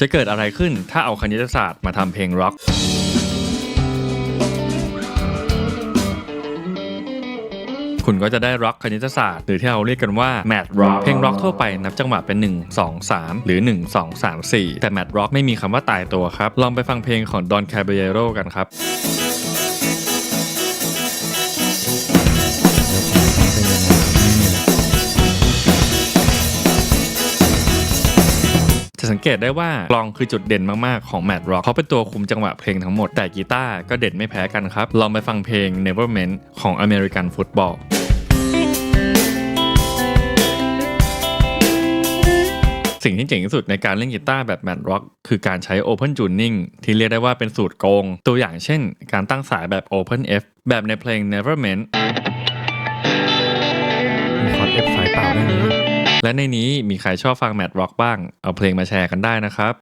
จะเกิดอะไรขึ้นถ้าเอาคณิตศาสตร์มาทำเพลงร็อก คุณก็จะได้ร็อกคณิตศาสตร์ หรือที่เราเรียกกันว่าแมทร็อกเพลงร็อกทั่วไปนับจังหวะเป็น 1 2 3 หรือ 1 2 3 4 แต่แมทร็อกไม่มีคำว่าตายตัวครับ ลองไปฟังเพลงของดอนคาเบเยโรกันครับ สังเกตได้ว่ากลองคือจุดเด่นมากๆของแมดร็อกเขาเป็นตัวคุมจังหวะเพลงทั้งหมดแต่กีตาร์ก็เด่นไม่แพ้กันครับ ลองไปฟังเพลง Nevermind ของ American Football สิ่งที่เจ๋งที่สุดในการเล่นกีตาร์แบบแมดร็อกคือการใช้ Open Tuning ที่เรียกได้ว่าเป็นสูตรโกง ตัวอย่างเช่น การตั้งสายแบบ Open F แบบในเพลง Nevermind และในนี้มีใครชอบฟังแมดร็อกบ้าง เอาเพลงมาแชร์กันได้นะครับ